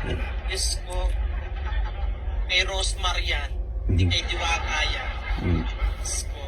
Diyos ko, kay Rosmar yan. Hindi kay Diwata yan. Mm. Diyos ko.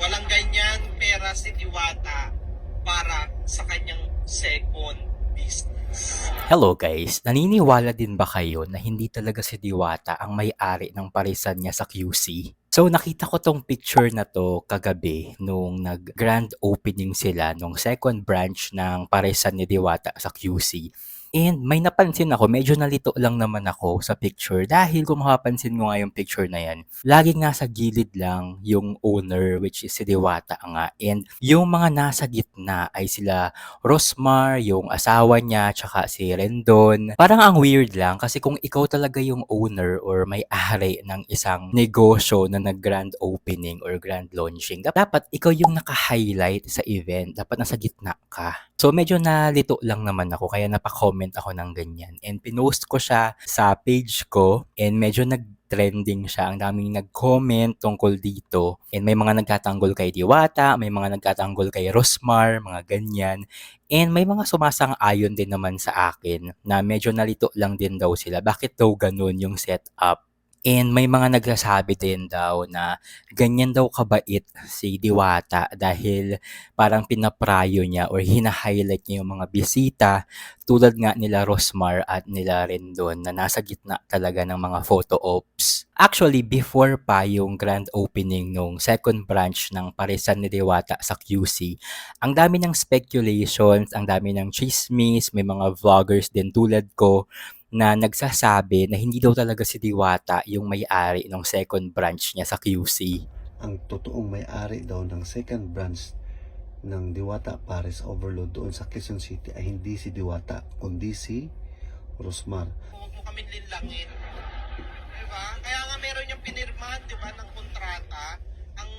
Walang ganyan pera si Diwata para sa kanyang second business. Hello guys, naniniwala din ba kayo na hindi talaga si Diwata ang may-ari ng parisan niya sa QC? So nakita ko tong picture na to kagabi nung nag-grand opening sila nung second branch ng parisan ni Diwata sa QC. And may napansin ako, medyo nalito lang naman ako sa picture dahil kung makapansin mo nga yung picture na yan, laging nasa gilid lang yung owner which is si Diwata nga. And yung mga nasa gitna ay sila Rosmar, yung asawa niya, tsaka si Rendon. Parang ang weird lang kasi kung ikaw talaga yung owner or may-ari ng isang negosyo na nag-grand opening or grand launching, dap- dapat ikaw yung naka-highlight sa event. Dapat nasa gitna ka. So medyo nalito lang naman ako kaya napakomment ako ng ganyan. And pinost ko siya sa page ko and medyo nag trending siya. Ang daming nag-comment tungkol dito. And may mga nagtatanggol kay Diwata, may mga nagtatanggol kay Rosmar, mga ganyan. And may mga sumasang-ayon din naman sa akin na medyo nalito lang din daw sila. Bakit daw ganun yung setup? And may mga nagsasabi din daw na ganyan daw kabait si Diwata dahil parang pinaprayo niya or hina-highlight niya yung mga bisita tulad nga nila Rosmar at nila Rendon na nasa gitna talaga ng mga photo ops. Actually, before pa yung grand opening nung second branch ng Parisan ni Diwata sa QC, ang dami ng speculations, ang dami ng chismis, may mga vloggers din tulad ko na nagsasabi na hindi daw talaga si Diwata yung may-ari ng second branch niya sa QC. Ang totoong may-ari daw ng second branch ng Diwata Paris Overload doon sa Quezon City ay hindi si Diwata, kundi si Rosmar. Huwag mo kami linlangin. Diba? Kaya nga meron yung pinirmahan, di ba, ng kontrata. Ang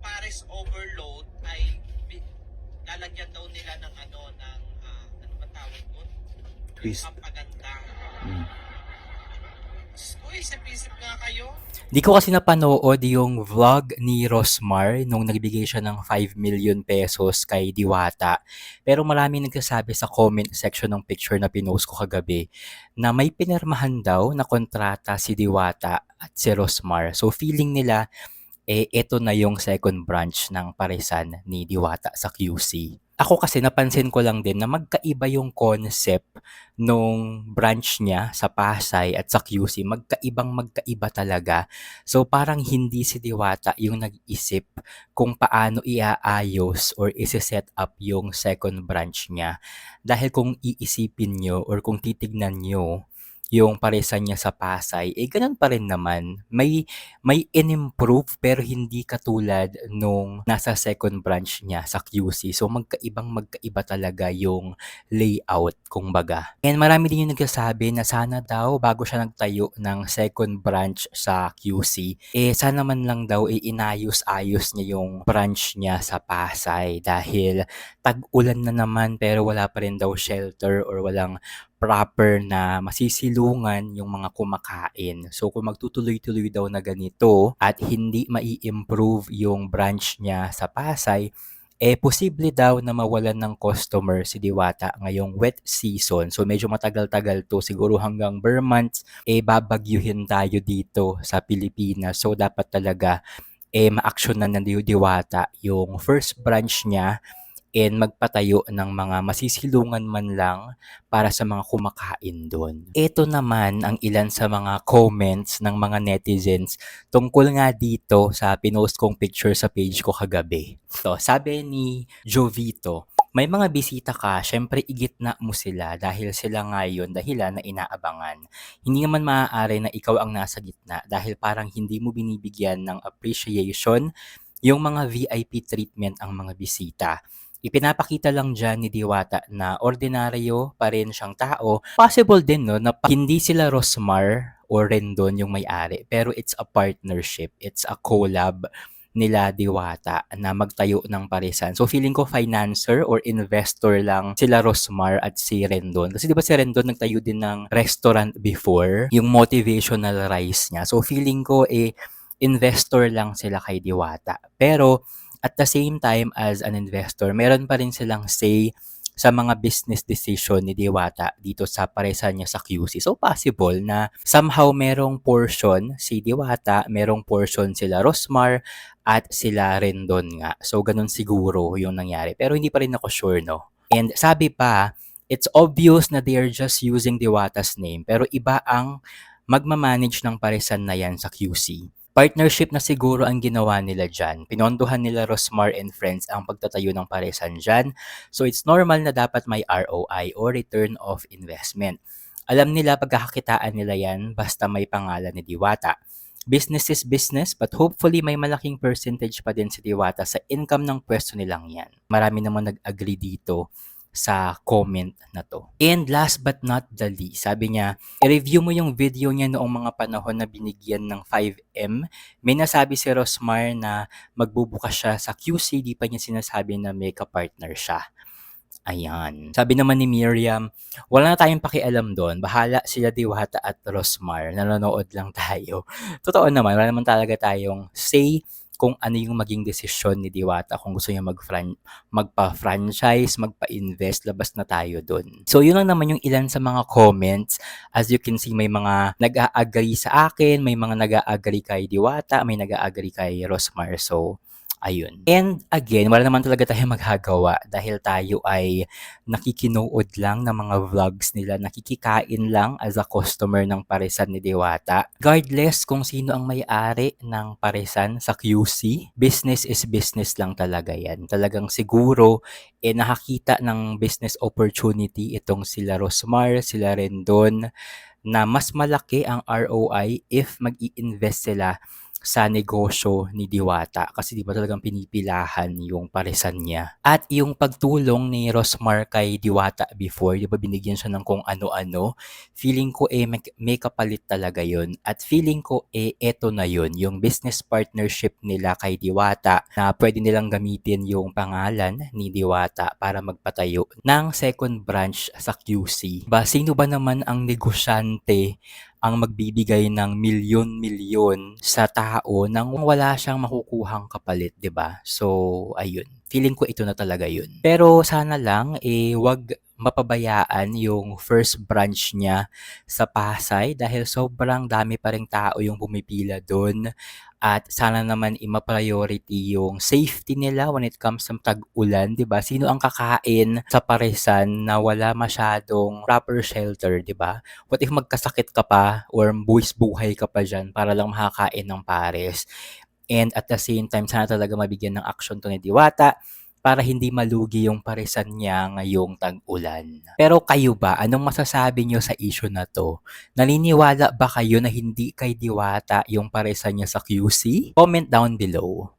Paris Overload ay lalagyan daw nila ng ano, ng, ah, ano ba tawag doon? Twist. Pampaganda. Mm. Ko, isip-isip nga kayo. Di ko kasi napanood yung vlog ni Rosmar nung nagbigay siya ng 5 million pesos kay Diwata. Pero marami nagsasabi sa comment section ng picture na pinost ko kagabi na may pinirmahan daw na kontrata si Diwata at si Rosmar. So feeling nila, eh, ito na yung second branch ng parisan ni Diwata sa QC. Ako kasi napansin ko lang din na magkaiba yung concept nung branch niya sa Pasay at sa QC. Magkaibang magkaiba talaga. So parang hindi si Diwata yung nag-isip kung paano iaayos or isi-set up yung second branch niya. Dahil kung iisipin nyo or kung titignan nyo yung paresan niya sa Pasay, eh ganun pa rin naman. May, may in-improve pero hindi katulad nung nasa second branch niya sa QC. So magkaibang magkaiba talaga yung layout, kumbaga. And marami din yung nagsasabi na sana daw bago siya nagtayo ng second branch sa QC, eh sana man lang daw eh, inayos-ayos niya yung branch niya sa Pasay dahil tag-ulan na naman pero wala pa rin daw shelter or walang proper na masisilungan yung mga kumakain. So kung magtutuloy-tuloy daw na ganito at hindi mai-improve yung branch niya sa Pasay, eh posible daw na mawalan ng customer si Diwata ngayong wet season. So medyo matagal-tagal to, siguro hanggang ber months, eh babagyuhin tayo dito sa Pilipinas. So dapat talaga eh ma-actionan ng Diwata yung first branch niya and magpatayo ng mga masisilungan man lang para sa mga kumakain doon. Ito naman ang ilan sa mga comments ng mga netizens tungkol nga dito sa pinost kong picture sa page ko kagabi. So, sabi ni Jovito, may mga bisita ka, syempre igitna mo sila dahil sila nga yun dahilan na inaabangan. Hindi naman maaari na ikaw ang nasa gitna dahil parang hindi mo binibigyan ng appreciation yung mga VIP treatment ang mga bisita. Ipinapakita lang dyan ni Diwata na ordinaryo pa rin siyang tao. Possible din no, na hindi sila Rosmar or Rendon yung may-ari. Pero it's a partnership. It's a collab nila Diwata na magtayo ng parisan. So feeling ko financer or investor lang sila Rosmar at si Rendon. Kasi di ba si Rendon nagtayo din ng restaurant before, yung motivational rice niya. So feeling ko eh investor lang sila kay Diwata. Pero at the same time as an investor, meron pa rin silang say sa mga business decision ni Diwata dito sa paresan niya sa QC. So possible na somehow merong portion si Diwata, merong portion sila Rosmar at sila Rendon nga. So ganun siguro yung nangyari. Pero hindi pa rin ako sure no. And sabi pa, it's obvious na they are just using Diwata's name pero iba ang magmamanage ng paresan na yan sa QC. Partnership na siguro ang ginawa nila dyan. Pinondohan nila Rosmar and Friends ang pagtatayo ng paresan dyan. So it's normal na dapat may ROI or return of investment. Alam nila pagkakakitaan nila yan basta may pangalan ni Diwata. Business is business but hopefully may malaking percentage pa din si Diwata sa income ng pwesto nilang yan. Marami naman nag-agree dito sa comment na to. And last but not the least, sabi niya, i-review mo yung video niya noong mga panahon na binigyan ng 5M. May nasabi si Rosmar na magbubukas siya sa QC, di pa niya sinasabi na may partner siya. Ayan. Sabi naman ni Miriam, wala na tayong pakialam doon. Bahala sila Diwata at Rosmar. Nanonood lang tayo. Totoo naman, wala naman talaga tayong say kung ano yung maging desisyon ni Diwata kung gusto niya mag magpa-franchise, magpa-invest, labas na tayo doon. So yun lang naman yung ilan sa mga comments. As you can see, may mga nag-a-agree sa akin, may mga nag-a-agree kay Diwata, may nag-a-agree kay Rosmar. So, ayun. And again, wala naman talaga tayo magagawa dahil tayo ay nakikinood lang ng mga vlogs nila, nakikikain lang as a customer ng paresan ni Diwata. Regardless kung sino ang may-ari ng paresan sa QC, business is business lang talaga yan. Talagang siguro, eh nakakita ng business opportunity itong sila Rosmar, sila Rendon, na mas malaki ang ROI if mag invest sila sa negosyo ni Diwata kasi di ba talagang pinipilahan yung paresan niya. At yung pagtulong ni Rosmar kay Diwata before, di ba binigyan siya ng kung ano-ano, feeling ko eh may, may kapalit talaga yun. At feeling ko eh eto na yun, yung business partnership nila kay Diwata na pwede nilang gamitin yung pangalan ni Diwata para magpatayo ng second branch sa QC. Ba, sino ba naman ang negosyante ang magbibigay ng milyon-milyon sa tao nang wala siyang makukuhang kapalit, 'di ba? So, ayun. Feeling ko ito na talaga 'yun. Pero sana lang eh wag mapabayaan yung first branch niya sa Pasay dahil sobrang dami pa ring tao yung pumipila doon at sana naman ima-priority yung safety nila when it comes sa tag-ulan, 'di ba? Sino ang kakain sa paresan na wala masyadong proper shelter, 'di ba? What if magkasakit ka pa or buwis buhay ka pa diyan para lang makakain ng pares? And at the same time, sana talaga mabigyan ng action to ni Diwata para hindi malugi yung paresan niya ngayong tag-ulan. Pero kayo ba, anong masasabi niyo sa issue na to? Naniniwala ba kayo na hindi kay Diwata yung paresan niya sa QC? Comment down below.